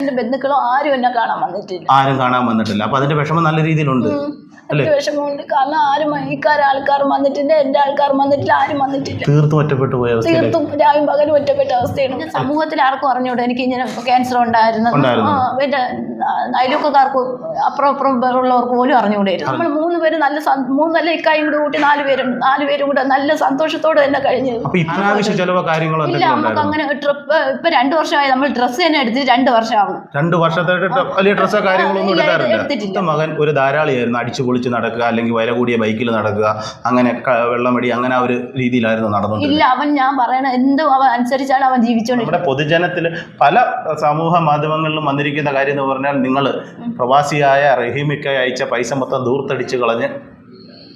എന്റെ ബന്ധുക്കളോ ആരും എന്നെ കാണാൻ വന്നിട്ടില്ല. ആരും കാണാൻ വന്നിട്ടില്ല. അപ്പൊ അതിന്റെ വിഷമം നല്ല രീതിയിലുണ്ട്. എനിക്ക് വിഷമമുണ്ട്. കാരണം ആരും ഇക്കാർ ആൾക്കാർ വന്നിട്ടില്ല. എന്റെ ആൾക്കാർ വന്നിട്ടില്ല. ആരും വന്നിട്ടില്ല. തീർത്തും ഒറ്റപ്പെട്ടു പോയ തീർത്തും രാവും പകലും ഒറ്റപ്പെട്ട അവസ്ഥയാണ്. സമൂഹത്തിൽ ആർക്കും അറിഞ്ഞൂടെ? എനിക്ക് ഇങ്ങനെ ക്യാൻസർ ഉണ്ടായിരുന്നു. പിന്നെ അയൽവക്കക്കാർക്ക് അപ്പുറം അപ്പുറം ഉള്ളവർക്ക് പോലും അറിഞ്ഞുകൂടായിരുന്നു നമ്മൾ മൂന്ന് പേര് നല്ല സം- മൂന്ന് നല്ല ഇക്കായും കൂടെ കൂട്ടി നാല് പേരും നാല് പേരും കൂടെ നല്ല സന്തോഷത്തോടെ തന്നെ കഴിഞ്ഞു. ഇല്ല നമുക്ക് അങ്ങനെ ട്രിപ്പ് ഇപ്പൊ രണ്ടു വർഷമായി നമ്മൾ ഡ്രസ്സ് തന്നെ എടുത്ത് രണ്ട് വർഷമാകും. രണ്ടു വർഷത്തെ ഡ- വലിയ ഡ്രസ്സോ കാര്യങ്ങളൊന്നും എടുക്കാറില്ല മകൻ ഒരു ധാരാളിയായിരുന്നു. അടിച്ചു പൊളിച്ച് നടക്കുക അല്ലെങ്കിൽ വില കൂടിയ ബൈക്കിൽ നടക്കുക അങ്ങനെ വെള്ളം വെള്ളമടി അങ്ങനെ ഒരു രീതിയിലായിരുന്നു നടന്നുകൊണ്ടിരുന്നത്. ഇല്ല അവൻ ഞാൻ പറയണ എന്തോ അവൻ അനുസരിച്ചാണ് അവൻ ജീവിച്ചോണ്ട് നമ്മുടെ പൊതുജനത്തിൽ പല സമൂഹ മാധ്യമങ്ങളിലും വന്നിരിക്കുന്ന കാര്യം എന്ന് പറഞ്ഞാൽ നിങ്ങൾ പ്രവാസിയായ റഹീമിക്ക അയച്ച പൈസ മൊത്തം ദൂർത്തടിച്ച് കളഞ്ഞ്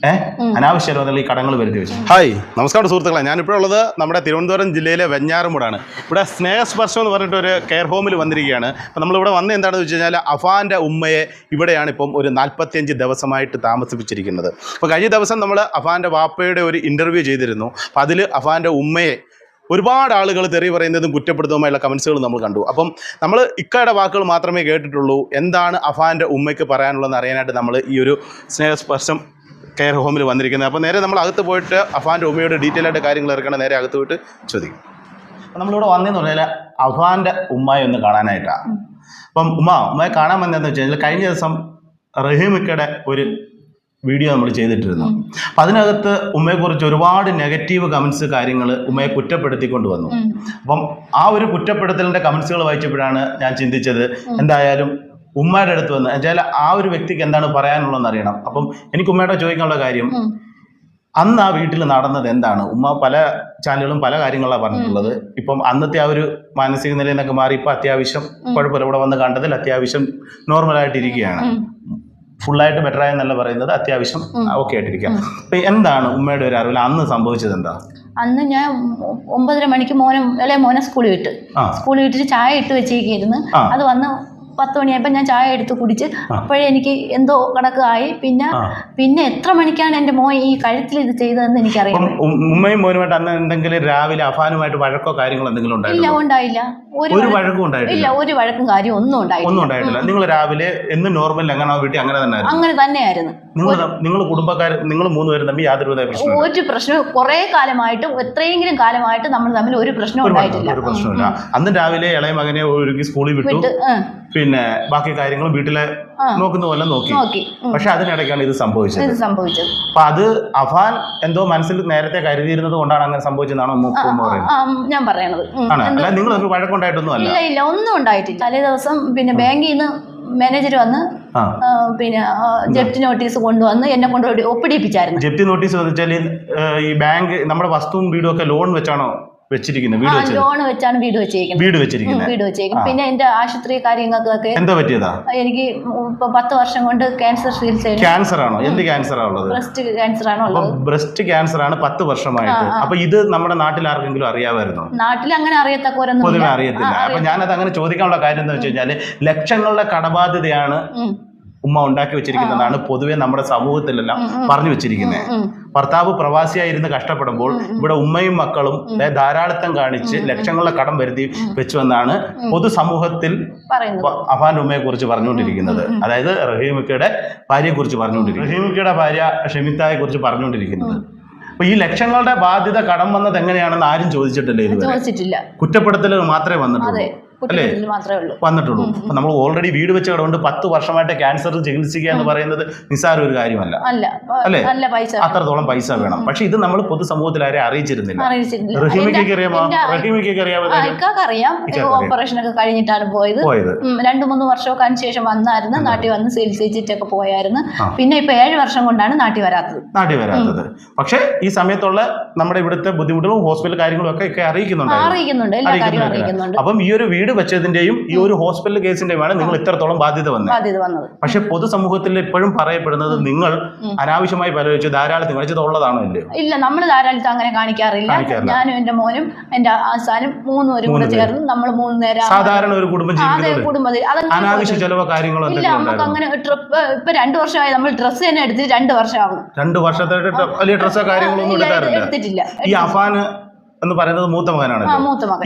ഏഹ് അനാവശ്യമായി ഈ കടങ്ങൾ വരുത്തി വെച്ചു. ഹായ് നമസ്കാരം സുഹൃത്തുക്കളെ. ഞാനിപ്പോൾ ഉള്ളത് നമ്മുടെ തിരുവനന്തപുരം ജില്ലയിലെ വെഞ്ഞാറുമൂടാണ്. ഇവിടെ സ്നേഹസ്പർശം എന്ന് പറഞ്ഞിട്ട് ഒരു കെയർ ഹോമിൽ വന്നിരിക്കുകയാണ്. അപ്പം നമ്മളിവിടെ വന്ന് എന്താണെന്ന് വെച്ച് കഴിഞ്ഞാൽ അഫാന്റെ ഉമ്മയെ ഇവിടെയാണ് ഇപ്പം ഒരു നാൽപ്പത്തിയഞ്ച് ദിവസമായിട്ട് താമസിപ്പിച്ചിരിക്കുന്നത്. അപ്പോൾ കഴിഞ്ഞ ദിവസം നമ്മൾ അഫാന്റെ വാപ്പയുടെ ഒരു ഇന്റർവ്യൂ ചെയ്തിരുന്നു. അപ്പം അതിൽ അഫാന്റെ ഉമ്മയെ ഒരുപാട് ആളുകൾ തെറി പറയുന്നതും കുറ്റപ്പെടുത്തുന്നതുമായുള്ള കമൻസുകൾ നമ്മൾ കണ്ടു. അപ്പം നമ്മൾ ഇക്കയുടെ വാക്കുകൾ മാത്രമേ കേട്ടിട്ടുള്ളൂ. എന്താണ് അഫാന്റെ ഉമ്മയ്ക്ക് പറയാനുള്ളതെന്ന് അറിയാനായിട്ട് നമ്മൾ ഈ ഒരു സ്നേഹസ്പർശം കെയർ ഹോമിൽ വന്നിരിക്കുന്നത്. അപ്പോൾ നേരെ നമ്മൾ അകത്ത് പോയിട്ട് അഫാന്റെ ഉമ്മയോട് ഡീറ്റെയിൽ ആയിട്ട് കാര്യങ്ങൾ ഇറക്കണം. നേരെ അകത്ത് പോയിട്ട് ചോദിക്കും. അപ്പം നമ്മളിവിടെ വന്നതെന്ന് പറഞ്ഞാൽ അഫാന്റെ ഉമ്മയെ ഒന്ന് കാണാനായിട്ടാണ്. അപ്പം ഉമ്മ ഉമ്മയെ കാണാൻ വന്നതെന്ന് വെച്ച് കഴിഞ്ഞാൽ കഴിഞ്ഞ ദിവസം റഹീമിക്കയുടെ ഒരു വീഡിയോ നമ്മൾ ചെയ്തിട്ടിരുന്നു. അപ്പം അതിനകത്ത് ഉമ്മയെക്കുറിച്ച് ഒരുപാട് നെഗറ്റീവ് കമൻസ് കാര്യങ്ങൾ ഉമ്മയെ കുറ്റപ്പെടുത്തിക്കൊണ്ട് വന്നു. അപ്പം ആ ഒരു കുറ്റപ്പെടുത്തലിന്റെ കമൻസുകൾ വായിച്ചപ്പോഴാണ് ഞാൻ ചിന്തിച്ചത് എന്തായാലും ഉമ്മയുടെ അടുത്ത് വന്ന് എന്നുവെച്ചാൽ ആ ഒരു വ്യക്തിക്ക് എന്താണ് പറയാനുള്ളതെന്ന് അറിയണം. അപ്പം എനിക്ക് ഉമ്മയോട് ചോദിക്കാനുള്ള കാര്യം അന്ന് ആ വീട്ടിൽ നടന്നത് എന്താണ്? ഉമ്മ പല ചാനലുകളും പല കാര്യങ്ങളാണ് പറഞ്ഞിട്ടുള്ളത്. ഇപ്പം അന്നത്തെ ആ ഒരു മാനസിക നിലയിൽ നിന്നൊക്കെ മാറി ഇപ്പം അത്യാവശ്യം കുഴപ്പമില്ല ഇവിടെ വന്ന് കണ്ടതിൽ അത്യാവശ്യം നോർമലായിട്ട് ആയിട്ടിരിക്കുകയാണ്. ഫുൾ ഫുള്ളായിട്ട് ബെറ്റർ ആയെന്നല്ല പറയുന്നത് അത്യാവശ്യം ഓക്കെ ആയിട്ടിരിക്കാം അപ്പം എന്താണ് ഉമ്മയുടെ ഒരു അറിവിൽ? അന്ന് സംഭവിച്ചത് എന്താ? അന്ന് ഞാൻ ഒമ്പതര മണിക്ക് മോനെ അല്ലെ മോനെ സ്കൂളിൽ വിട്ട്. സ്കൂളിൽ വിട്ടിട്ട് ചായ ഇട്ട് വെച്ചേക്കായിരുന്നു അത് വന്ന് പത്ത് മണിയായപ്പോൾ ഞാൻ ചായ എടുത്ത് കുടിച്ച് അപ്പോഴേ എനിക്ക് എന്തോ കണക്കായി പിന്നെ പിന്നെ എത്ര മണിക്കാണ് എന്റെ മോൻ ഈ കഴുത്തിൽ ഇത് ചെയ്തതെന്ന് എനിക്കറിയാം ഉമ്മയും മോനുമായിട്ട് അന്ന് എന്തെങ്കിലും രാവിലെ അഫാനുമായിട്ട് വഴക്കോ കാര്യങ്ങളോ എന്തെങ്കിലും ഇല്ല ഉണ്ടായില്ല. ഒരു ഒരു വഴക്കും ഉണ്ടായിട്ടില്ല? ഇല്ല ഒരു വഴക്കും കാര്യം ഒന്നും ഉണ്ടായില്ല ഒന്നും ഉണ്ടായിട്ടില്ല. നിങ്ങൾ രാവിലെ എന്നും നോർമൽ അങ്ങനെ വീട്ടിൽ അങ്ങനെ തന്നെ അങ്ങനെ തന്നെയായിരുന്നു. നിങ്ങൾ നിങ്ങൾ കുടുംബക്കാർ നിങ്ങൾ മൂന്നുപേരും തമ്മിൽ യാതൊരു പ്രശ്നം ഒരു പ്രശ്നവും കുറേ കാലമായിട്ട് എത്രയെങ്കിലും കാലമായിട്ട് നമ്മൾ തമ്മിൽ ഒരു പ്രശ്നവും ഉണ്ടായിട്ടില്ല. ഒരു പ്രശ്നമില്ല അന്ന് രാവിലെ ഇളയ മകനെ ഒരുക്കി സ്കൂളിൽ വിട്ടു. പിന്നെ ബാക്കി കാര്യങ്ങളും വീട്ടിലെ നോക്കുന്ന പോലെ നോക്കി. പക്ഷെ അതിനിടയ്ക്കാണ് ഇത് സംഭവിച്ചത്. സംഭവിച്ചത്. അപ്പൊ അത് അഫാൻ എന്തോ മനസ്സിൽ നേരത്തെ കരുതിയിരുന്നത് കൊണ്ടാണ് അങ്ങനെ സംഭവിച്ചതാണോ ഞാൻ പറയണത്. ആണ്? അല്ല നിങ്ങൾ വഴക്കുണ്ടായിട്ടൊന്നും അല്ല ഇല്ല ഇല്ല ഒന്നും ഉണ്ടായിട്ടില്ല. തലേ ദിവസം പിന്നെ ബാങ്കിൽ നിന്ന് മാനേജർ വന്ന് പിന്നെ ജപ്തി നോട്ടീസ് കൊണ്ടുവന്ന് എന്നെ കൊണ്ട് ഒപ്പിടിപ്പിച്ചായിരുന്നു. ജപ്തി നോട്ടീസ് വെച്ചാൽ ഈ ബാങ്ക് നമ്മുടെ വസ്തുവും വീടും ഒക്കെ ലോൺ വെച്ചാണോ വെച്ചിരിക്കുന്നത്? വീട് വെച്ചത്? ലോൺ വെച്ചാണ് വീട് വെച്ചിരിക്കുന്നത്. വീട് വെച്ചിരിക്കുന്നത്. വീട് വെച്ചിരിക്കുന്നത്. പിന്നെ എന്റെ ആശുപത്രി കാര്യങ്ങൾക്കൊക്കെ എന്താ പറ്റിയതാ? എനിക്ക് ഇപ്പൊ പത്ത് വർഷം കൊണ്ട് ക്യാൻസർ ചികിത്സ ക്യാൻസർ ആണോ എന്ത് ക്യാൻസർ ആണുള്ളത് ബ്രസ്റ്റ് ക്യാൻസർ ആണ് ബ്രസ്റ്റ് ക്യാൻസർ ആണ് പത്ത് വർഷമായിട്ട്. അപ്പൊ ഇത് നമ്മുടെ നാട്ടിൽ ആർക്കെങ്കിലും അറിയാമായിരുന്നോ? നാട്ടിൽ അങ്ങനെ അറിയത്തക്കോരൊന്നും പൊതുവെ. അറിയത്തില്ല. അപ്പൊ ഞാനത് അങ്ങനെ ചോദിക്കാനുള്ള കാര്യം എന്ന് വെച്ച് കഴിഞ്ഞാൽ ലക്ഷങ്ങളുടെ കടബാധ്യതയാണ് ഉമ്മ ഉണ്ടാക്കി വെച്ചിരിക്കുന്നതാണ് പൊതുവെ നമ്മുടെ സമൂഹത്തിലെല്ലാം പറഞ്ഞു വെച്ചിരിക്കുന്നത്. ഭർത്താവ് പ്രവാസിയായിരുന്ന് കഷ്ടപ്പെടുമ്പോൾ ഇവിടെ ഉമ്മയും മക്കളും ധാരാളിത്തം കാണിച്ച് ലക്ഷങ്ങളുടെ കടം വരുത്തി വെച്ചുവെന്നാണ് പൊതുസമൂഹത്തിൽ പറയുന്നത്. അഫാൻ ഉമ്മയെ കുറിച്ച് പറഞ്ഞുകൊണ്ടിരിക്കുന്നത്. അതായത് റഹീമിക്കയുടെ ഭാര്യയെ കുറിച്ച് പറഞ്ഞുകൊണ്ടിരിക്കുന്നത്. റഹീമിക്കയുടെ ഭാര്യ ഷമിത്തായെ കുറിച്ച് പറഞ്ഞുകൊണ്ടിരിക്കുന്നത്. അപ്പൊ ഈ ലക്ഷങ്ങളുടെ ബാധ്യത കടം വന്നത് എങ്ങനെയാണെന്ന് ആരും ചോദിച്ചിട്ടില്ല ഇതുവരെ. ചോദിച്ചിട്ടില്ല. കുറ്റപ്പെടുത്തലുകൾ മാത്രമേ വന്നിട്ടുള്ളൂ. അതെ. കുട്ടികളിൽ മാത്രമേ ഉള്ളൂ. വന്നിട്ടുള്ളൂ. അപ്പൊ നമ്മൾ ഓൾറെഡി വീട് വെച്ച കടമുണ്ട് പത്ത് വർഷമായിട്ട് ക്യാൻസർ ചികിത്സിക്കുക എന്ന് പറയുന്നത് നിസ്സാര ഒരു കാര്യമല്ല. അല്ല അത്രത്തോളം പൈസ വേണം. പക്ഷെ ഇത് നമ്മൾ പൊതുസമൂഹത്തിൽ ആരെ അറിയിച്ചിരുന്നില്ല. അറിയാം. ഓപ്പറേഷൻ ഒക്കെ കഴിഞ്ഞിട്ടാണ് പോയത്. രണ്ടു മൂന്ന് വർഷമൊക്കെ അതിന് ശേഷം വന്നായിരുന്നു. നാട്ടിൽ വന്ന് ചികിത്സിച്ചിട്ടൊക്കെ പോയായിരുന്നു. പിന്നെ ഇപ്പൊ ഏഴ് വർഷം കൊണ്ടാണ് നാട്ടിൽ വരാത്തത്. നാട്ടിൽ വരാത്തത്. പക്ഷെ ഈ സമയത്തുള്ള നമ്മുടെ ഇവിടുത്തെ ബുദ്ധിമുട്ടുകളും ഹോസ്പിറ്റൽ കാര്യങ്ങളും ഒക്കെ അറിയിക്കുന്നുണ്ട്. എല്ലാ കാര്യവും. അറിയിക്കുന്നുണ്ട്. അപ്പം ഈ ഒരു വീട് വെച്ചതിന്റെയും ഈ ഒരു ഹോസ്പിറ്റൽ കേസിന്റെയുമാണ് നിങ്ങൾ ഇത്രത്തോളം ബാധ്യത വന്നത്. പക്ഷെ പൊതുസമൂഹത്തിൽ ഇപ്പോഴും പറയപ്പെടുന്നത് നിങ്ങൾ അനാവശ്യമായി പലവച്ച് ധാരാളം തികച്ചത് ഉള്ളതാണോ ഇല്ലയോ? ഇല്ല നമ്മൾ ധാരാളത്തിൽ അങ്ങനെ കാണിക്കാറില്ല. ഞാനും എന്റെ മോനും എന്റെ ആസാനും മൂന്നുപേരും കൂടെ ചേർന്ന് നമ്മൾ മൂന്ന് നേരം സാധാരണ ഒരു കുടുംബം കുടുംബത്തിൽ. അനാവശ്യ ചെലവ് കാര്യങ്ങളോ ഇല്ല നമുക്ക് അങ്ങനെ ട്രിപ്പ് ഇപ്പൊ രണ്ടു വർഷമായി നമ്മൾ ഡ്രസ്സ് തന്നെ എടുത്തിട്ട് രണ്ട് വർഷമാകും. രണ്ട് വർഷത്തെ വലിയ ഡ്രസ്സോ കാര്യങ്ങളൊന്നും എടുത്തിട്ടില്ല ഈ അഫാന് എന്ന് പറയുന്നത് മൂത്ത മകൻ.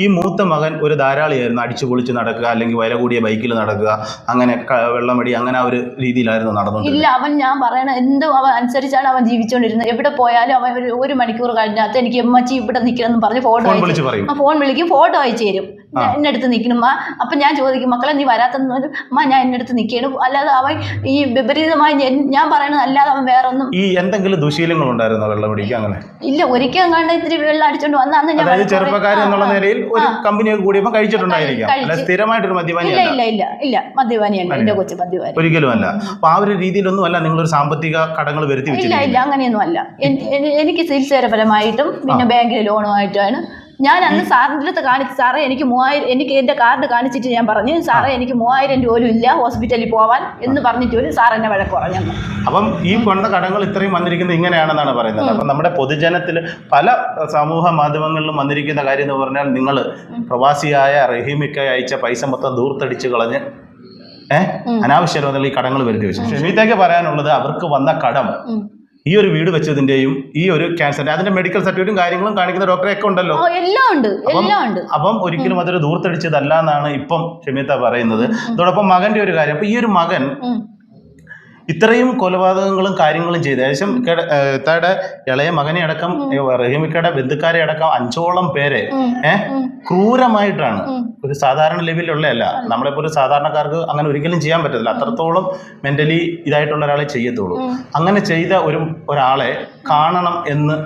ഈ മൂത്ത മകൻ ഒരു ധാരാളിയായിരുന്നു. അടിച്ചു പൊളിച്ച് നടക്കുക അല്ലെങ്കിൽ വില കൂടിയ ബൈക്കിൽ നടക്കുക അങ്ങനെ വെള്ളമടി അങ്ങനെ ഒരു രീതിയിലായിരുന്നു നടന്നു ഇല്ല അവൻ ഞാൻ പറയണ എന്തോ അവൻ അനുസരിച്ചാണ് അവൻ ജീവിച്ചുകൊണ്ടിരുന്നത്. എവിടെ പോയാലും അവൻ ഒരു ഒരു മണിക്കൂർ കഴിഞ്ഞാൽ എനിക്ക് എമ്മച്ചി ഇവിടെ നിൽക്കണം എന്ന് പറഞ്ഞ് ഫോട്ടോ ഫോൺ വിളിക്കും ഫോട്ടോ അയച്ചു തരും. എന്നെ അടുത്ത് നിൽക്കണം മാ അപ്പൊ ഞാൻ ചോദിക്കും മക്കളെ നീ വരാത്തെന്ന് പറഞ്ഞു അമ്മ ഞാൻ എന്നെ അടുത്ത് നിൽക്കണം അല്ലാതെ അവൻ ഈ വിപരീതമായി ഞാൻ- പറയണത് അല്ലാതെ അവൻ വേറെ ഒന്നും ഈ എന്തെങ്കിലും ദുശീലങ്ങൾ ഉണ്ടായിരുന്നോ വെള്ളം പിടിക്കാൻ അങ്ങനെ? ഇല്ല ഒരിക്കലും കണ്ട ഇത്തിരി വെള്ളം അടിച്ചോണ്ട് വന്ന അന്ന് ഞാൻ ചെറുപ്പക്കാരൻ എന്നുള്ള. നിലയിൽ ഒരു കമ്പനി കൂടിയപ്പോ കഴിച്ചിട്ടുണ്ടായിരിക്കാം. സ്ഥിരമായിട്ട് അല്ല മദ്യപാനി ഇല്ല ഇല്ല ഇല്ല ഇല്ല. മദ്യപാനിയല്ല. എന്റെ കൊച്ചു മദ്യപാനി. ഒരിക്കലും അല്ല അപ്പൊ ആ ഒരു രീതിയിലൊന്നും അല്ല നിങ്ങളൊരു സാമ്പത്തിക കടങ്ങൾ വരുത്തി ഇല്ല ഇല്ല അങ്ങനെയൊന്നും അല്ല എനിക്ക് ചികിത്സാപരമായിട്ടും പിന്നെ ബാങ്കിലെ ലോണുമായിട്ടാണ് ഞാൻ അന്ന് സാറിന്റെ അടുത്ത് കാണിച്ച് സാറേ എനിക്ക് മൂവായിരം എനിക്ക് എന്റെ കാർഡ് കാണിച്ചിട്ട് ഞാൻ പറഞ്ഞു. സാറേ എനിക്ക് മൂവായിരം രൂപ പോലും ഇല്ല ഹോസ്പിറ്റലിൽ പോവാൻ എന്ന് പറഞ്ഞിട്ട് ഒരു സാർ എന്നെ വഴക്ക് പറഞ്ഞു. അപ്പം ഈ കൊണ്ട കടങ്ങൾ ഇത്രയും വന്നിരിക്കുന്നത് ഇങ്ങനെയാണെന്നാണ് പറയുന്നത്. അപ്പം നമ്മുടെ പൊതുജനത്തിൽ പല സമൂഹ മാധ്യമങ്ങളിലും വന്നിരിക്കുന്ന കാര്യം എന്ന് പറഞ്ഞാൽ നിങ്ങൾ പ്രവാസിയായ റഹീമിക്ക അയച്ച പൈസ മൊത്തം ദൂർത്തടിച്ച് കളഞ്ഞ് ഏഹ് അനാവശ്യമായ ഈ കടങ്ങൾ വരുത്തി വെച്ചു. ഷമീത്തേക്ക് പറയാനുള്ളത് അവർക്ക് വന്ന കടം ഈ ഒരു വീട് വെച്ചതിന്റെയും ഈ ഒരു ക്യാൻസറിന്റെ അതിന്റെ മെഡിക്കൽ സർട്ടിഫിക്കറ്റും കാര്യങ്ങളും കാണിക്കുന്ന ഡോക്ടറെ ഒക്കെ ഉണ്ടല്ലോ. എല്ലാം ഉണ്ട് എല്ലാം ഉണ്ട്. അപ്പം ഒരിക്കലും അതൊരു ദൂർത്തടിച്ചതല്ല എന്നാണ് ഇപ്പം ഷമിത പറയുന്നത്. അതോടൊപ്പം മകന്റെ ഒരു കാര്യം. അപ്പൊ ഈ ഒരു മകൻ. ഇത്രയും കൊലപാതകങ്ങളും കാര്യങ്ങളും ചെയ്ത് ഏകദേശം ഇത്തയുടെ ഇളയ മകനെ അടക്കം റഹീമിക്കയുടെ ബന്ധുക്കാരെ അടക്കം അഞ്ചോളം പേരെ ഏഹ് ക്രൂരമായിട്ടാണ് ഒരു സാധാരണ ലെവലിലുള്ളതല്ല നമ്മളിപ്പോൾ ഒരു സാധാരണക്കാർക്ക് അങ്ങനെ ഒരിക്കലും ചെയ്യാൻ പറ്റത്തില്ല. അത്രത്തോളം മെന്റലി ഇതായിട്ടുള്ള ഒരാളെ ചെയ്യത്തുള്ളൂ. അങ്ങനെ ചെയ്ത ഒരു ഒരാളെ കാണണം എന്ന്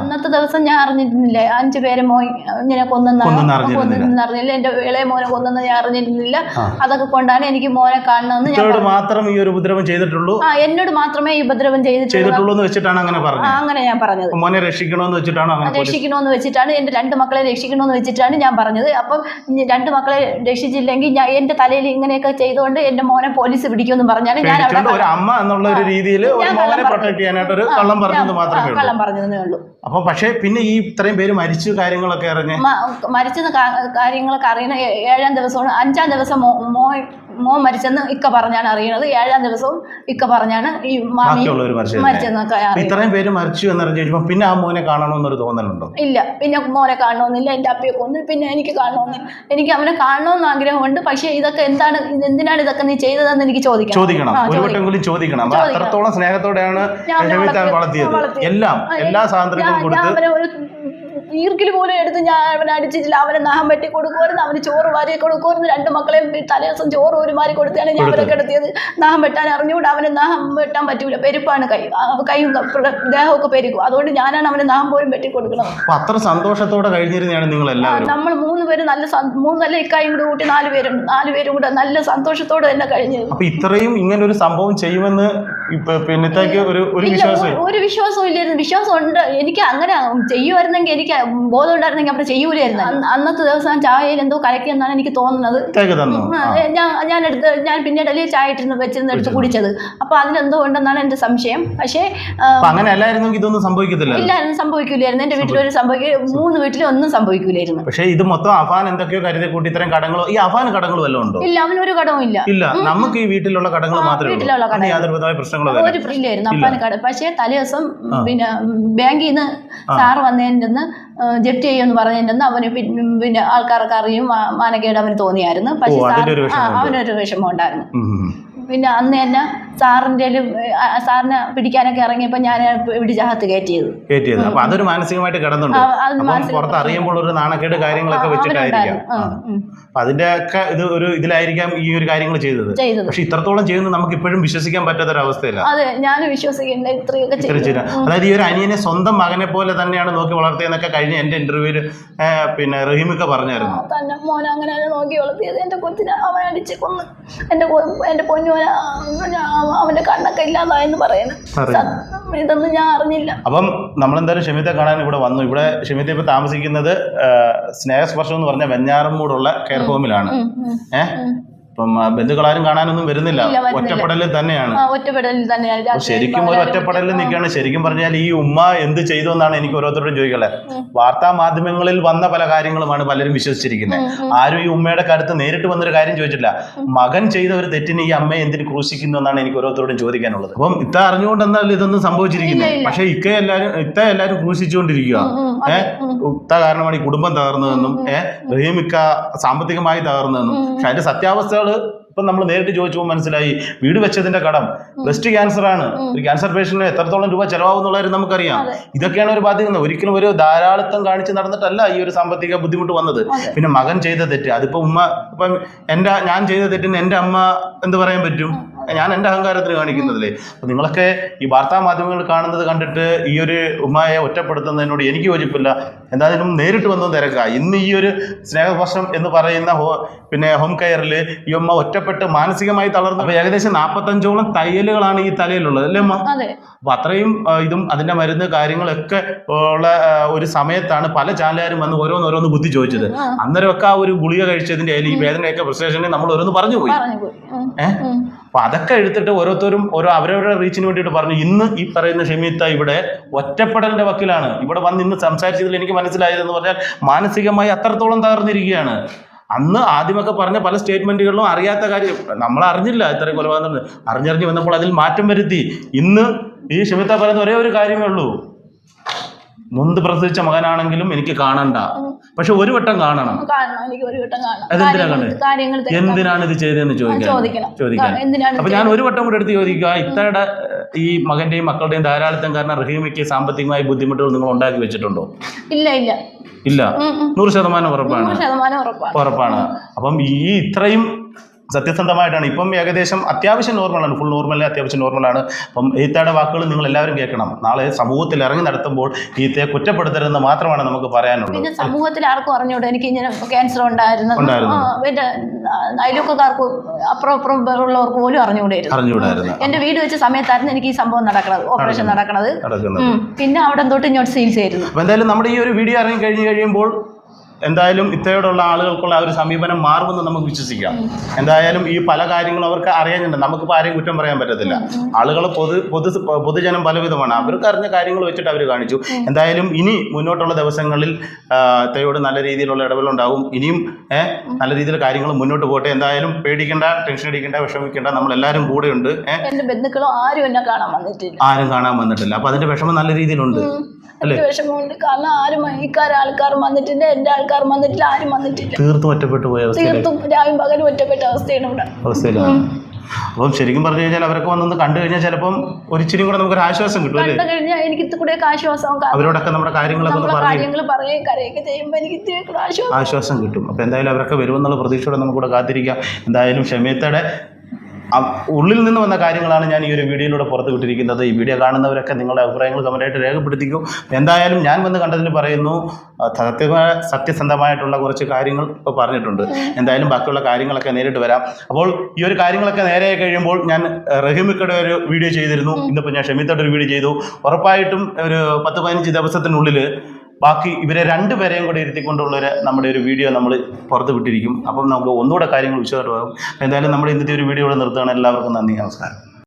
അന്നത്തെ ദിവസം ഞാൻ അറിഞ്ഞിരുന്നില്ല? അഞ്ചു പേരെ മോൻ ഇങ്ങനെ കൊന്നെന്ന് കൊന്നെന്ന് അറിഞ്ഞില്ല. എന്റെ ഇളയ മോനെ കൊന്നെന്ന് ഞാൻ അറിഞ്ഞിരുന്നില്ല. അതൊക്കെ കൊണ്ടാണ് എനിക്ക് മോനെ കാണണമെന്ന് ഞാൻ മാത്രം ഈ ഒരു ഉപദ്രവം ചെയ്തിട്ടുള്ളൂ? ആ എന്നോട് മാത്രമേ ഈ ഉപദ്രവം ചെയ്തിട്ടുള്ളൂ. എന്ന് വെച്ചിട്ടാണ് അങ്ങനെ പറഞ്ഞത്? അങ്ങനെ ഞാൻ പറഞ്ഞത്. മോനെ രക്ഷിക്കണമെന്ന് വെച്ചിട്ടാണ് രക്ഷിക്കണമെന്ന് വെച്ചിട്ടാണ് എന്റെ രണ്ട് മക്കളെ രക്ഷിക്കണമെന്ന് വെച്ചിട്ടാണ് ഞാൻ പറഞ്ഞത്. അപ്പം രണ്ട് മക്കളെ രക്ഷിച്ചില്ലെങ്കിൽ ഞാൻ എന്റെ തലയിൽ ഇങ്ങനെയൊക്കെ ചെയ്തുകൊണ്ട് എന്റെ മോനെ പോലീസ് പിടിക്കുമെന്ന് പറഞ്ഞാണ് ഞാൻ അവിടെ അമ്മ എന്നുള്ള ഒരു രീതിയിൽ മോനെ പറഞ്ഞു. പ്രൊട്ടക്ട് ചെയ്യാനായിട്ട് ഒരു കള്ളം പറഞ്ഞത് മാത്രമേ കള്ളം പറഞ്ഞതേ ഉള്ളൂ. അപ്പൊ പക്ഷേ പിന്നെ ഈ ഇത്രയും പേര് മരിച്ചു കാര്യങ്ങളൊക്കെ അറിഞ്ഞ് മരിച്ച മരിച്ചെന്ന് കാര്യങ്ങളൊക്കെ അറിയണ ഏഴാം ദിവസമാണ്. അഞ്ചാം ദിവസം മോ മോ മരിച്ചെന്ന് ഇക്ക പറഞ്ഞാണ് അറിയണത് ഏഴാം ദിവസവും ഇക്ക പറഞ്ഞാണ് ഈ മാമി മരിച്ചെന്നൊക്കെ ഇത്രയും പേര് മരിച്ചു എന്നറിഞ്ഞു കഴിഞ്ഞപ്പോൾ പിന്നെ ആ മോനെ കാണണമെന്നൊരു തോന്നലുണ്ടോ? ഇല്ല. പിന്നെ മോനെ കാണണമെന്നില്ല. എന്റെ അപ്പയെ കൊന്നു. പിന്നെ എനിക്ക് കാണണമെന്ന് എനിക്ക് അവനെ കാണണമെന്ന് ആഗ്രഹമുണ്ട്. പക്ഷേ ഇതൊക്കെ എന്താണ് എന്തിനാണ് ഇതൊക്കെ നീ ചെയ്തതെന്ന് എനിക്ക് ചോദിക്കണം. ചോദിക്കണം. ഒരു. കൂടി ചോദിക്കണം. അത്രത്തോളം സ്നേഹത്തോടെയാണ് വളർത്തിയത്. എല്ലാം. എല്ലാ സ്വാതന്ത്ര്യങ്ങളും കൊടുത്ത് ഈർക്കിൽ പോലും എടുത്ത് ഞാൻ അവനെ അടിച്ചിട്ടില്ല. അവനെ നഹം വെട്ടി കൊടുക്കുമായിരുന്നു. അവന് ചോറ് വാരി കൊടുക്കുമായിരുന്നു. രണ്ട് മക്കളെയും തലേദിവസം ചോറ് ഒരു മാറി കൊടുത്താണ് ഞാൻ അവരെ കിടത്തിയത് നഹം വെട്ടാൻ അറിഞ്ഞുകൂടെ അവന് നഹം വെട്ടാൻ പറ്റൂല. പെരുപ്പാണ് കൈ. കൈയും ദേഹമൊക്കെ പെരുക്കും. അതുകൊണ്ട് ഞാനാണ് അവന് നഹം പോലും വെട്ടി കൊടുക്കുന്നത്. അത്ര സന്തോഷത്തോടെ കഴിഞ്ഞിരുന്നാണ് നിങ്ങൾ എല്ലാവരും നമ്മൾ മൂന്ന് പേര് നല്ല സം- മൂന്ന് നല്ല ഇക്കായും കൂടെ കൂട്ടി നാല് പേരുണ്ട് നാല് പേരും കൂടെ നല്ല സന്തോഷത്തോടെ തന്നെ കഴിഞ്ഞത്. അപ്പൊ ഇത്രയും ഇങ്ങനെ ഒരു സംഭവം ചെയ്യുമെന്ന് പിന്നത്തേക്ക് ഒരു ഒരു വിശ്വാസം ഇല്ലായിരുന്നു. വിശ്വാസം ഉണ്ട്. എനിക്ക് അങ്ങനെ ചെയ്യുമായിരുന്നെങ്കിൽ എനിക്ക് ബോധം ഉണ്ടായിരുന്നെങ്കിൽ അവിടെ ചെയ്യൂലായിരുന്നു. അന്നത്തെ ദിവസം ചായയിൽ എന്തോ കലക്കിയെന്നാണ് എനിക്ക് തോന്നുന്നത്. ഞാൻ ഞാൻ എടുത്ത് ഞാൻ പിന്നീട് ചായ ഇട്ടിരുന്ന് വെച്ചിരുന്ന് എടുത്ത് കുടിച്ചത്. അപ്പൊ അതിലെന്തോ ഉണ്ടെന്നാണ് എന്റെ സംശയം. പക്ഷേ അങ്ങനെയല്ലായിരുന്നു ഇതൊന്നും സംഭവിക്കത്തില്ല ഇല്ലായിരുന്നു സംഭവിക്കൂലായിരുന്നു. എന്റെ വീട്ടിൽ ഒരു സംഭവിക്കും മൂന്ന് വീട്ടിലും ഒന്നും സംഭവിക്കൂലായിരുന്നു. പക്ഷേ ഇത് മൊത്തം അഫാൻ എന്തൊക്കെയോ കരുതി കൂട്ടി ഇത്രയും കടങ്ങളോ ഈ അഫാൻ കടങ്ങൾ വല്ലതും ഉണ്ടോ? ഇല്ല അവന് ഒരു കടവും ഇല്ല. ഇല്ല നമുക്ക് ഈ വീട്ടിലുള്ള കടങ്ങൾ മാത്രമേ വീട്ടിലുള്ള വിധമായ പ്രശ്നങ്ങളോ ഒരു ഇല്ലായിരുന്നു അഫാൻ കട പക്ഷേ തലേദിവസം പിന്നെ ബാങ്കിൽ നിന്ന് സാറ് വന്നതിന്റെ ജപ്തി ചെയ്യുമെന്ന് പറഞ്ഞിരുന്നു അവന് പിന്നെ ആൾക്കാർക്ക് അറിയും മാനക്കേട് അവന് തോന്നിയായിരുന്നു. പക്ഷേ അവനൊരു വിഷമം ഉണ്ടായിരുന്നു. പിന്നെ അന്ന് തന്നെ സാറിന്റെ സാറിനെ പിടിക്കാനൊക്കെ ഇറങ്ങിയപ്പോൾ ഞാൻ പിടിച്ച് അകത്ത് കയറ്റിയത്. കയറ്റിയത് അപ്പൊ അതൊരു മാനസികമായിട്ട് കിടന്നുണ്ട്. പുറത്ത് അറിയുമ്പോൾ ഒരു നാണക്കേട് കാര്യങ്ങളൊക്കെ വെച്ചിട്ടായിരിക്കാം. അതിന്റെ ഒക്കെ ഇത് ഒരു ഇതിലായിരിക്കാം ഈ ഒരു കാര്യങ്ങൾ ചെയ്തത്. പക്ഷെ ഇത്രത്തോളം ചെയ്യുന്നത് നമുക്ക് ഇപ്പോഴും വിശ്വസിക്കാൻ പറ്റാത്ത ഒരു അവസ്ഥയില്ല അതെ ഞാൻ വിശ്വസിക്കേണ്ട ഇത്രയൊക്കെ അതായത് ഈ ഒരു അനിയനെ സ്വന്തം മകനെ പോലെ തന്നെയാണ് നോക്കി വളർത്തിയെന്നൊക്കെ കഴിഞ്ഞ എന്റെ ഇന്റർവ്യൂവിൽ പിന്നെ റഹീമൊക്കെ പറഞ്ഞായിരുന്നു. തന്നെ മോനെ അങ്ങനെ നോക്കി വളർത്തിയത്. എന്റെ കൊച്ചിനെ അവൻ അടിച്ച് കൊന്ന്. എന്റെ എന്റെ പൊന്നുമോനെ അവൻ- അവന്റെ കണ്ണൊക്കെ ഇല്ലാതായെന്ന് പറയുന്നു. സത്യം, ഇതൊന്നും ഞാൻ അറിഞ്ഞില്ല. അപ്പം നമ്മൾ എന്തായാലും ഷമിത്തെ കാണാൻ ഇവിടെ വന്നു. ഇവിടെ ഷമിത്തെ ഇപ്പൊ താമസിക്കുന്നത് സ്നേഹസ്പർശം എന്ന് പറഞ്ഞ വെഞ്ഞാറമ്മൂടുള്ള കെയർ ഹോമിലാണ്. ഏഹ് ഇപ്പം ബന്ധുക്കളാരും കാണാനൊന്നും വരുന്നില്ല. ഒറ്റപ്പെടലിൽ തന്നെയാണ്. ഒറ്റപ്പെടലിൽ തന്നെയാണ്. ശരിക്കും ഒരു ഒറ്റപ്പെടലിൽ നിൽക്കുകയാണ്. ശരിക്കും പറഞ്ഞാൽ ഈ ഉമ്മ എന്ത് ചെയ്തു എന്നാണ് എനിക്ക് ഓരോരുത്തരോടും ചോദിക്കുന്നത് വാർത്താ മാധ്യമങ്ങളിൽ വന്ന പല കാര്യങ്ങളുമാണ് പലരും വിശ്വസിച്ചിരിക്കുന്നത്. ആരും ഈ ഉമ്മയുടെ കരുത്ത് നേരിട്ട് വന്നൊരു കാര്യം ചോദിച്ചില്ല മകൻ ചെയ്ത ഒരു തെറ്റിന് ഈ അമ്മയെ എന്തിനു ക്രൂശിക്കുന്നു എന്നാണ് എനിക്ക് ഓരോരുത്തരോടും ചോദിക്കാനുള്ളത്. അപ്പം ഇത്ത അറിഞ്ഞുകൊണ്ടെന്നാൽ ഇതൊന്നും സംഭവിച്ചിരിക്കുന്നത്. പക്ഷെ ഇക്ക എല്ലാരും ഇത്ത എല്ലാരും ക്രൂശിച്ചുകൊണ്ടിരിക്കുക. ഏഹ് ഉത്ത കാരണമാണ് ഈ കുടുംബം തകർന്നതെന്നും ഏഹ് റഹീമിക്ക സാമ്പത്തികമായി തകർന്നതെന്നും. പക്ഷെ അതിന്റെ സത്യാവസ്ഥകൾ ഇപ്പം നമ്മൾ നേരിട്ട് ചോദിച്ചപ്പോൾ മനസ്സിലായി. വീട് വെച്ചതിന്റെ കടം ബ്രസ്റ്റ് ക്യാൻസർ ആണ് ഒരു ക്യാൻസർ പേഷ്യന്റിന് എത്രത്തോളം രൂപ ചെലവാകുന്നുള്ള കാര്യം നമുക്കറിയാം. ഇതൊക്കെയാണ് ഒരു ബാധിക്കുന്നത് ഒരിക്കലും ഒരു ധാരാളിത്തം കാണിച്ച് നടന്നിട്ടല്ല ഈ ഒരു സാമ്പത്തിക ബുദ്ധിമുട്ട് വന്നത്. പിന്നെ മകൻ ചെയ്ത തെറ്റ്. അതിപ്പോ ഉമ്മ ഇപ്പം എന്റെ ഞാൻ ചെയ്ത തെറ്റിന് എന്റെ അമ്മ എന്ത് പറയാൻ പറ്റും? ഞാൻ എന്റെ അഹങ്കാരത്തിന് കാണിക്കുന്നതില്ലേ അപ്പൊ നിങ്ങളൊക്കെ ഈ വാർത്താ മാധ്യമങ്ങൾ കാണുന്നത് കണ്ടിട്ട് ഈ ഒരു ഉമ്മയെ ഒറ്റപ്പെടുത്തുന്നതിനോട് എനിക്ക് യോജിപ്പില്ല. എന്തായാലും നേരിട്ട് വന്നു തിരക്കുക ഇന്ന് ഈ ഒരു സ്നേഹവർഷം എന്ന് പറയുന്ന ഹോ പിന്നെ ഹോം കെയറിൽ ഈ ഉമ്മ ഒറ്റപ്പെട്ട് മാനസികമായി തളർന്നു. ഏകദേശം നാൽപ്പത്തഞ്ചോളം തയ്യലുകളാണ് ഈ തലയിലുള്ളത് അല്ലേ അമ്മ അപ്പൊ അത്രയും ഇതും അതിന്റെ മരുന്ന് കാര്യങ്ങളൊക്കെ ഉള്ള ഒരു സമയത്താണ് പല ചാനലുകാരും വന്ന് ഓരോന്നോരോന്ന് ബുദ്ധി ചോദിച്ചത്. അന്നേരമൊക്കെ ആ ഒരു ഗുളിക കഴിച്ചതിന്റെ അതിൽ ഈ വേദനയൊക്കെ പ്രശ്നേഷനെ നമ്മൾ ഓരോന്ന് പറഞ്ഞു പോയി. ഏഹ് അപ്പൊ അതൊക്കെ എടുത്തിട്ട് ഓരോരുത്തരും ഓരോ അവരവരുടെ റീച്ചിന് വേണ്ടിയിട്ട് പറഞ്ഞു ഇന്ന് ഈ പറയുന്ന ഷെമീത്ത ഇവിടെ ഒറ്റപ്പെടലിന്റെ വക്കിലാണ്. ഇവിടെ വന്ന് ഇന്ന് സംസാരിച്ചതിൽ എനിക്ക് മനസ്സിലായതെന്ന് പറഞ്ഞാൽ മാനസികമായി അത്രത്തോളം തകർന്നിരിക്കുകയാണ്. അന്ന് ആദ്യമൊക്കെ പറഞ്ഞ പല സ്റ്റേറ്റ്മെന്റുകളിലും അറിയാത്ത കാര്യം നമ്മൾ അറിഞ്ഞില്ല ഇത്രയും കൊലപാതകം. അറിഞ്ഞറിഞ്ഞ് വന്നപ്പോൾ അതിൽ മാറ്റം വരുത്തി. ഇന്ന് ഈ ഷെമിത്ത പറയുന്ന ഒരേ ഒരു കാര്യമേ ഉള്ളൂ. നൊന്ത് പ്രസവിച്ച മകനാണെങ്കിലും എനിക്ക് കാണണ്ട. പക്ഷെ ഒരു വട്ടം കാണണം. അതെന്തിനാണ്. എന്തിനാണ് ഇത് ചെയ്തതെന്ന് ചോദിക്കാൻ. ചോദിക്കണം. ചോദിക്കാൻ. അപ്പൊ ഞാൻ ഒരു വട്ടം കൂടെ എടുത്ത് ചോദിക്കുക. ഇത്തയുടെ ഈ മകന്റെയും മക്കളുടെയും ധാരാളിത്തം കാരണം റഹീമയ്ക്ക് സാമ്പത്തികമായി ബുദ്ധിമുട്ടുകൾ നിങ്ങൾ ഉണ്ടാക്കി വെച്ചിട്ടുണ്ടോ? ഇല്ല ഇല്ല. ഇല്ല. നൂറ് ശതമാനം ഉറപ്പാണ്. ഉറപ്പാണ്. അപ്പം ഈ ഇത്രയും സത്യസന്ധമായിട്ടാണ്. ഇപ്പം ഏകദേശം അത്യാവശ്യം നോർമലാണ് ഫുൾ നോർമലേ അത്യാവശ്യം നോർമലാണ് അപ്പം ഈത്തയുടെ വാക്കുകൾ നിങ്ങൾ എല്ലാവരും കേൾക്കണം. നാളെ സമൂഹത്തിൽ ഇറങ്ങി നടത്തുമ്പോൾ ഈത്തയെ കുറ്റപ്പെടുത്തരുതെന്ന് മാത്രമാണ് നമുക്ക് പറയാനുള്ളത്. പിന്നെ സമൂഹത്തിൽ ആർക്കും അറിഞ്ഞൂടെ? എനിക്ക് ഇങ്ങനെ ക്യാൻസർ ഉണ്ടായിരുന്നു. പിന്നെ അയൽവക്കക്കാർക്ക് അപ്പുറം അപ്പുറം ഉള്ളവർക്ക് പോലും അറിഞ്ഞുകൂടായിരുന്നു. എന്റെ വീട് വെച്ച സമയത്തായിരുന്നു എനിക്ക് ഈ സംഭവം നടക്കുന്നത്. ഓപ്പറേഷൻ നടക്കുന്നത്. പിന്നെ അവിടെ തൊട്ട് ഇങ്ങോട്ട് സീൽസ് ആയിരുന്നു. എന്തായാലും നമ്മുടെ ഈ ഒരു വീഡിയോ ഇറങ്ങി കഴിഞ്ഞു കഴിയുമ്പോൾ എന്തായാലും ഇത്തയോടുള്ള ആളുകൾക്കുള്ള ആ ഒരു സമീപനം മാറുമെന്ന് നമുക്ക് വിശ്വസിക്കാം. എന്തായാലും ഈ പല കാര്യങ്ങളും അവർക്ക് അറിയാനുണ്ട് നമുക്കിപ്പോൾ ആരെയും കുറ്റം പറയാൻ പറ്റത്തില്ല. ആളുകൾ പൊതു പൊതു പൊതുജനം പലവിധമാണ്. അവർക്ക് അറിഞ്ഞ കാര്യങ്ങൾ വെച്ചിട്ട് അവർ കാണിച്ചു. എന്തായാലും ഇനി മുന്നോട്ടുള്ള ദിവസങ്ങളിൽ ഇത്തയോട് നല്ല രീതിയിലുള്ള ഇടപെടലുണ്ടാവും. ഇനിയും നല്ല രീതിയിൽ കാര്യങ്ങൾ മുന്നോട്ട് പോട്ടെ. എന്തായാലും പേടിക്കേണ്ട ടെൻഷൻ അടിക്കേണ്ട വിഷമിക്കേണ്ട. നമ്മളെല്ലാവരും കൂടെയുണ്ട് ഏഹ് എന്റെ ബന്ധുക്കളും ആരും എന്നെ കാണാൻ വന്നിട്ടില്ല. ആരും കാണാൻ വന്നിട്ടില്ല. അപ്പോൾ അതിന്റെ വിഷമം നല്ല രീതിയിലുണ്ട്. വിഷമമുണ്ട്. കാരണം ആരും ആൾക്കാർ വന്നിട്ടില്ല. എന്റെ ആൾക്കാർ വന്നിട്ടില്ല ആരും വന്നിട്ടില്ല. തീർത്തും ഒറ്റപ്പെട്ടു പോയ തീർത്തും രാവും പകലും ഒറ്റപ്പെട്ട അവസ്ഥയാണ് ഇവിടെ. അവസ്ഥയിലാണ് അപ്പം ശരിക്കും പറഞ്ഞു കഴിഞ്ഞാൽ അവരൊക്കെ വന്നൊന്ന് കണ്ടു കഴിഞ്ഞാൽ ചിലപ്പം ഒരിച്ചിരി കൂടെ നമുക്ക് ഒരു ആശ്വാസം കിട്ടും കണ്ടു കഴിഞ്ഞാൽ എനിക്ക് ഇത്തിരി ആശ്വാസം അവരോടൊക്കെ നമ്മുടെ കാര്യങ്ങളൊക്കെ ഒന്ന് കാര്യങ്ങൾ പറയുകയും കരയൊക്കെ ചെയ്യുമ്പോൾ എനിക്ക് ഇത്തിരി കൂടെ ആശ്വാസം. ആശ്വാസം കിട്ടും. അപ്പോൾ എന്തായാലും അവരൊക്കെ വരുമെന്നുള്ള പ്രതീക്ഷയോടെ നമുക്കിവിടെ കാത്തിരിക്കാം. എന്തായാലും ക്ഷമയത്തോടെ ഉള്ളിൽ നിന്ന് വന്ന കാര്യങ്ങളാണ് ഞാൻ ഈ ഒരു വീഡിയോയിലൂടെ പുറത്ത് വിട്ടിരിക്കുന്നത്. ഈ വീഡിയോ കാണുന്നവരൊക്കെ നിങ്ങളുടെ അഭിപ്രായങ്ങൾ കമന്റായിട്ട് രേഖപ്പെടുത്തിക്കും. എന്തായാലും ഞാൻ വന്ന് കണ്ടതിൽ പറയുന്നു സത്യ സത്യസന്ധമായിട്ടുള്ള കുറച്ച് കാര്യങ്ങൾ ഇപ്പോൾ പറഞ്ഞിട്ടുണ്ട്. എന്തായാലും ബാക്കിയുള്ള കാര്യങ്ങളൊക്കെ നേരിട്ട് വരാം. അപ്പോൾ ഈ ഒരു കാര്യങ്ങളൊക്കെ നേരെ കഴിയുമ്പോൾ ഞാൻ റഹീമിക്കയുടെ ഒരു വീഡിയോ ചെയ്തിരുന്നു. ഇന്നിപ്പോൾ ഞാൻ ഷമിത്തോടെ ഒരു വീഡിയോ ചെയ്തു. ഉറപ്പായിട്ടും ഒരു പത്ത് പതിനഞ്ച് ദിവസത്തിനുള്ളിൽ ബാക്കി ഇവരെ രണ്ടുപേരെയും കൂടെ ഇരുത്തിക്കൊണ്ടുള്ള ഒരു നമ്മുടെ ഒരു വീഡിയോ നമ്മൾ പുറത്ത് വിട്ടിരിക്കും. അപ്പം നമുക്ക് ഒന്നുകൂടെ കാര്യങ്ങൾ വിശദമായിട്ട് എന്തായാലും നമ്മുടെ ഇന്നത്തെ ഒരു വീഡിയോ ഇവിടെ നിർത്തുകയാണ്. എല്ലാവർക്കും നന്ദി. നമസ്കാരം.